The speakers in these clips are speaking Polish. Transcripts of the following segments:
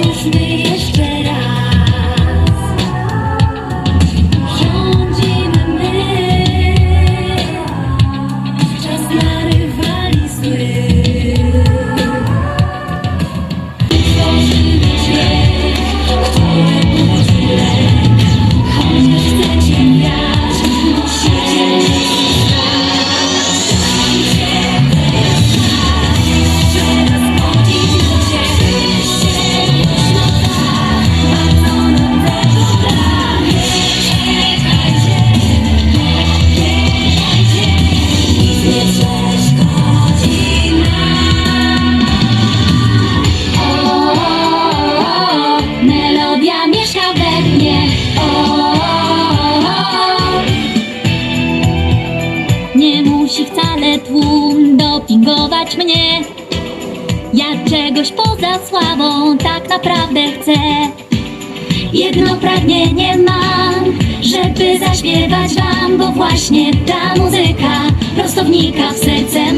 Kiss me. kochać mnie. Ja czegoś poza sławą tak naprawdę chcę. Jedno pragnienie mam, żeby zaśpiewać wam, bo właśnie ta muzyka prostownika w serce.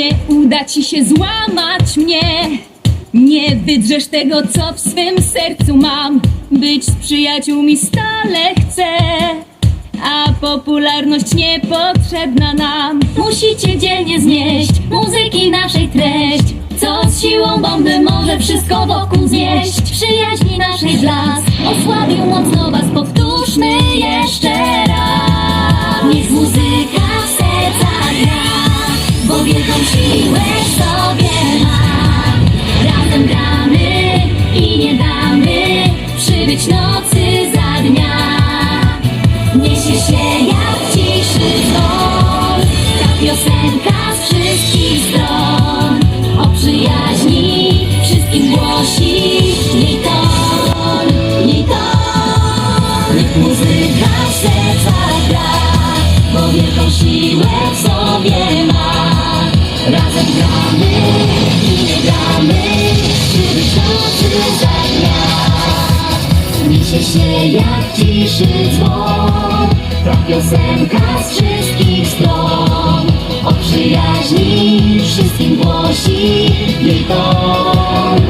Nie uda ci się złamać mnie. Nie wydrzesz tego, co w swym sercu mam. Być z przyjaciółmi stale chcę A popularność niepotrzebna nam. Musicie dzielnie znieść muzyki naszej treść Co z siłą bomby może wszystko wokół znieść? Przyjaźni naszej blask osłabił mocno was Powtórzmy wielką siłę w sobie ma Razem gramy i nie damy Przybyć nocy za dnia Niesie się jak ciszy dzwon Ta piosenka z wszystkich stron. O przyjaźni wszystkim głosi Niesie się jak ciszy dzwon. Ta piosenka z wszystkich stron. O przyjaźni wszystkim głosi Jej ton,